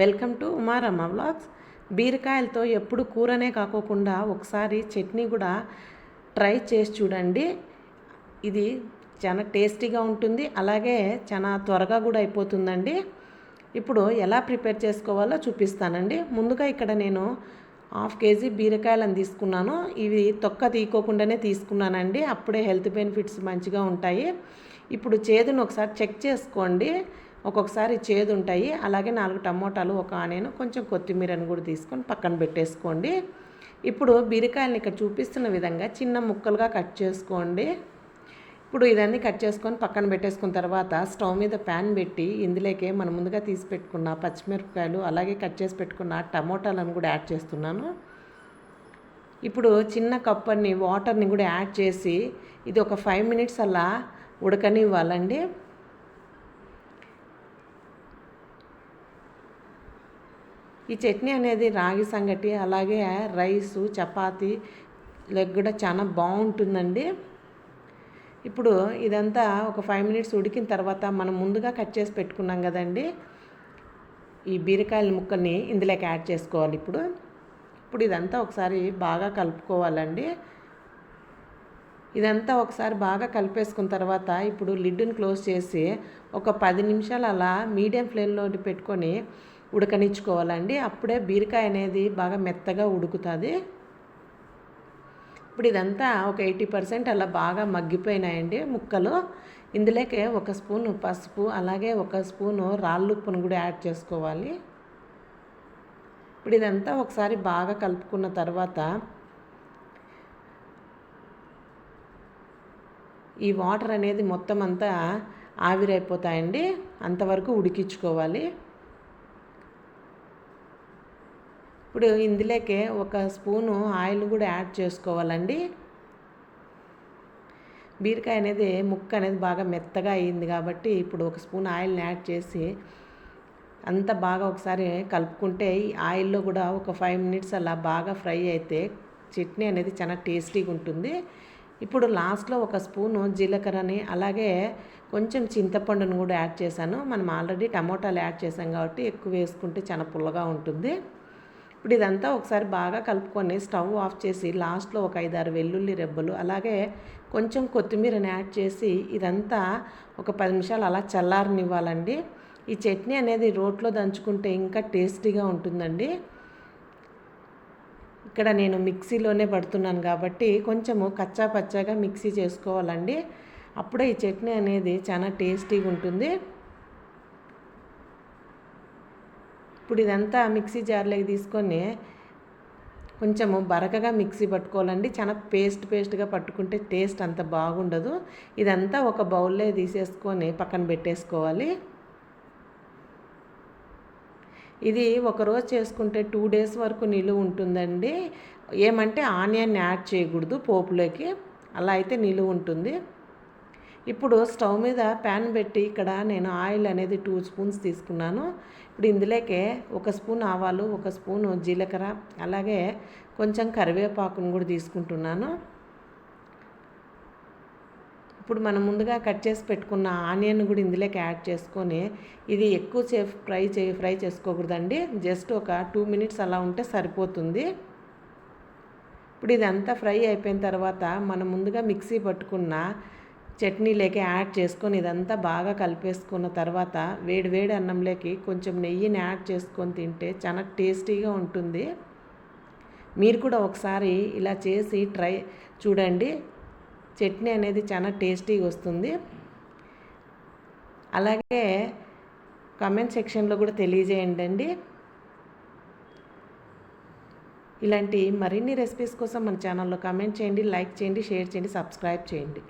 Welcome to Umaramma vlogs. బీరకాయలతో ఎప్పుడు కూరనే కాకోకుండా ఒకసారి చట్నీ కూడా ట్రై చేసి చూడండి. ఇది చాలా టేస్టీగా ఉంటుంది. అలాగే చాలా త్వరగా కూడా అయిపోతుందండి. ఇప్పుడు ఎలా ప్రిపేర్ చేసుకోవాలో చూపిస్తానండి. ముందుగా ఇక్కడ నేను హాఫ్ కేజీ బీరకాయలను తీసుకున్నాను. ఇవి తొక్క తీయకోకుండానే తీసుకున్నానండి. అప్పుడే హెల్త్ బెనిఫిట్స్ మంచిగా ఉంటాయి. ఇప్పుడు చేదును ఒకసారి చెక్ చేసుకోండి. ఒక్కొక్కసారి చేదు ఉంటాయి అలాగే నాలుగు టమోటాలు ఒక ఆనియన్ కొంచెం కొత్తిమీరను కూడా తీసుకొని పక్కన పెట్టేసుకోండి. ఇప్పుడు బీరకాయలను ఇక్కడ చూపిస్తున్న విధంగా చిన్న ముక్కలుగా కట్ చేసుకోండి. ఇప్పుడు ఇదన్నీ కట్ చేసుకొని పక్కన పెట్టేసుకున్న తర్వాత స్టవ్ మీద ప్యాన్ పెట్టి ఇందులోకే మనం ముందుగా తీసి పెట్టుకున్న పచ్చిమిరపకాయలు అలాగే కట్ చేసి పెట్టుకున్న టమోటాలను కూడా యాడ్ చేస్తున్నాను. ఇప్పుడు చిన్న కప్పని వాటర్ని కూడా యాడ్ చేసి ఇది ఒక ఫైవ్ మినిట్స్ అలా ఉడకనివ్వాలండి. ఈ చట్నీ అనేది రాగి సంగటి అలాగే రైసు చపాతి లెగ్ కూడా చాలా బాగుంటుందండి. ఇప్పుడు ఇదంతా ఒక ఫైవ్ మినిట్స్ ఉడికిన తర్వాత మనం ముందుగా కట్ చేసి పెట్టుకున్నాం కదండి. ఈ బీరకాయల ముక్కల్ని ఇందులోకి యాడ్ చేసుకోవాలి ఇప్పుడు. ఇప్పుడు ఇదంతా ఒకసారి బాగా కలుపుకోవాలండి. ఇదంతా ఒకసారి బాగా కలిపేసుకున్న తర్వాత ఇప్పుడు లిడ్డుని క్లోజ్ చేసి ఒక పది నిమిషాలు అలా మీడియం ఫ్లేమ్లో పెట్టుకొని ఉడకనిచ్చుకోవాలండి. అప్పుడే బీరకాయ అనేది బాగా మెత్తగా ఉడుకుతుంది. ఇప్పుడు ఇదంతా ఒక ఎయిటీ పర్సెంట్ అలా బాగా మగ్గిపోయినాయండి ముక్కలు. ఇందులోకే ఒక స్పూన్ పసుపు అలాగే ఒక స్పూను రాళ్ళుప్పును కూడా యాడ్ చేసుకోవాలి. ఇప్పుడు ఇదంతా ఒకసారి బాగా కలుపుకున్న తర్వాత ఈ వాటర్ అనేది మొత్తం అంతా ఆవిరైపోతాయండి. అంతవరకు ఉడికించుకోవాలి. ఇప్పుడు ఇందులోకే ఒక స్పూను ఆయిల్ కూడా యాడ్ చేసుకోవాలండి. బీరకాయ అనేది ముక్క అనేది బాగా మెత్తగా అయింది కాబట్టి ఇప్పుడు ఒక స్పూన్ ఆయిల్ని యాడ్ చేసి అంత బాగా ఒకసారి కలుపుకుంటే ఈ ఆయిల్లో కూడా ఒక ఫైవ్ మినిట్స్ అలా బాగా ఫ్రై అయితే చట్నీ అనేది చాలా టేస్టీగా ఉంటుంది. ఇప్పుడు లాస్ట్లో ఒక స్పూను జీలకర్రని అలాగే కొంచెం చింతపండును కూడా యాడ్ చేశాను. మనం ఆల్రెడీ టమోటాలు యాడ్ చేసాం కాబట్టి ఎక్కువ వేసుకుంటే చాలా పుల్లగా ఉంటుంది. ఇప్పుడు ఇదంతా ఒకసారి బాగా కలుపుకొని స్టవ్ ఆఫ్ చేసి లాస్ట్లో ఒక ఐదారు వెల్లుల్లి రెబ్బలు అలాగే కొంచెం కొత్తిమీరని యాడ్ చేసి ఇదంతా ఒక పది నిమిషాలు అలా చల్లారనివ్వాలండి. ఈ చట్నీ అనేది రోట్లో దంచుకుంటే ఇంకా టేస్టీగా ఉంటుందండి. ఇక్కడ నేను మిక్సీలోనే పడుతున్నాను కాబట్టి కొంచెము కచ్చా పచ్చాగా మిక్సీ చేసుకోవాలండి. అప్పుడే ఈ చట్నీ అనేది చాలా టేస్టీగా ఉంటుంది. ఇప్పుడు ఇదంతా మిక్సీ జార్లోకి తీసుకొని కొంచెము బరకగా మిక్సీ పట్టుకోవాలండి. చాలా పేస్ట్ పేస్ట్గా పట్టుకుంటే టేస్ట్ అంత బాగుండదు. ఇదంతా ఒక బౌల్లో తీసేసుకొని పక్కన పెట్టేసుకోవాలి. ఇది ఒకరోజు చేసుకుంటే టూ డేస్ వరకు నిలువ ఉంటుందండి. ఏమంటే ఆనియన్ యాడ్ చేయకూడదు పోపులోకి. అలా అయితే నిలువ ఉంటుంది. ఇప్పుడు స్టవ్ మీద ప్యాన్ పెట్టి ఇక్కడ నేను ఆయిల్ అనేది టూ స్పూన్స్ తీసుకున్నాను. ఇప్పుడు ఇందులోకే ఒక స్పూన్ ఆవాలు ఒక స్పూను జీలకర్ర అలాగే కొంచెం కరివేపాకును కూడా తీసుకుంటున్నాను. ఇప్పుడు మనం ముందుగా కట్ చేసి పెట్టుకున్న ఆనియన్ కూడా ఇందులోకి యాడ్ చేసుకొని ఇది ఎక్కువసేపు ఫ్రై చే ఫ్రై చేసుకోకూడదండి. జస్ట్ ఒక టూ మినిట్స్ అలా ఉంటే సరిపోతుంది. ఇప్పుడు ఇదంతా ఫ్రై అయిపోయిన తర్వాత మనం ముందుగా మిక్సీ పట్టుకున్న చట్నీలోకి యాడ్ చేసుకొని ఇదంతా బాగా కలిపేసుకున్న తర్వాత వేడి వేడి అన్నంలోకి కొంచెం నెయ్యిని యాడ్ చేసుకొని తింటే చాలా టేస్టీగా ఉంటుంది. మీరు కూడా ఒకసారి ఇలా చేసి ట్రై చూడండి. చట్నీ అనేది చాలా టేస్టీగా వస్తుంది. అలాగే కమెంట్ సెక్షన్లో కూడా తెలియజేయండి అండి. ఇలాంటి మరిన్ని రెసిపీస్ కోసం మన ఛానల్లో కమెంట్ చేయండి లైక్ చేయండి షేర్ చేయండి సబ్స్క్రైబ్ చేయండి.